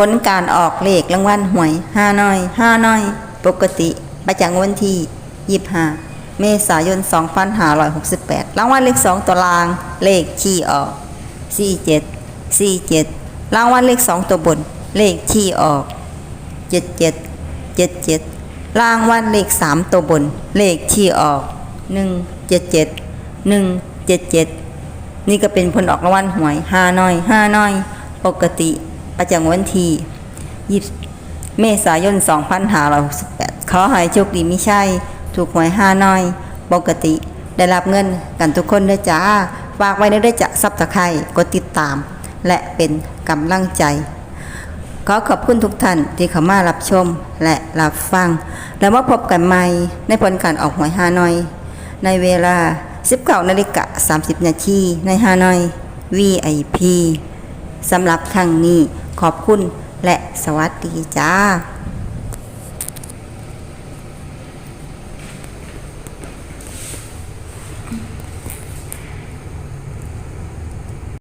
ผลการออกเลขรางวัลหวยห้าน้อยห้าน้อย ปกติประจำวันที่25เมษายน 2568 รางวัลเลข 2 ตัวราง เลขที่ออก 47 47 รางวัลเลข 2 ตัวบน เลขที่ออก 77 77 รางวัลเลข 3 ตัวบน เลขที่ออก 177 177 นี่ก็เป็นผลออกรางวัลหวยห้าน้อยห้าน้อย ปกติ ประจำวันที่20เมษายน2568ขอให้โชคดีไมิใช่ ถูกหวยห้าน้อย ปกติได้รับเงินกันทุกคนด้วยจ้าฝากไว้ในด้วยจะซับตะไคร่กดติดตาม และเป็นกำลังใจ ขอขอบคุณทุกท่านที่เข้ามารับชมและรับฟัง แล้วมาพบกันใหม่ในผลการออกหวยฮาน้อย ในเวลา 19นาฬิกา30 นาทีในฮาน้อย VIP สำหรับครั้งนี้ ขอบคุณและสวัสดีจ้า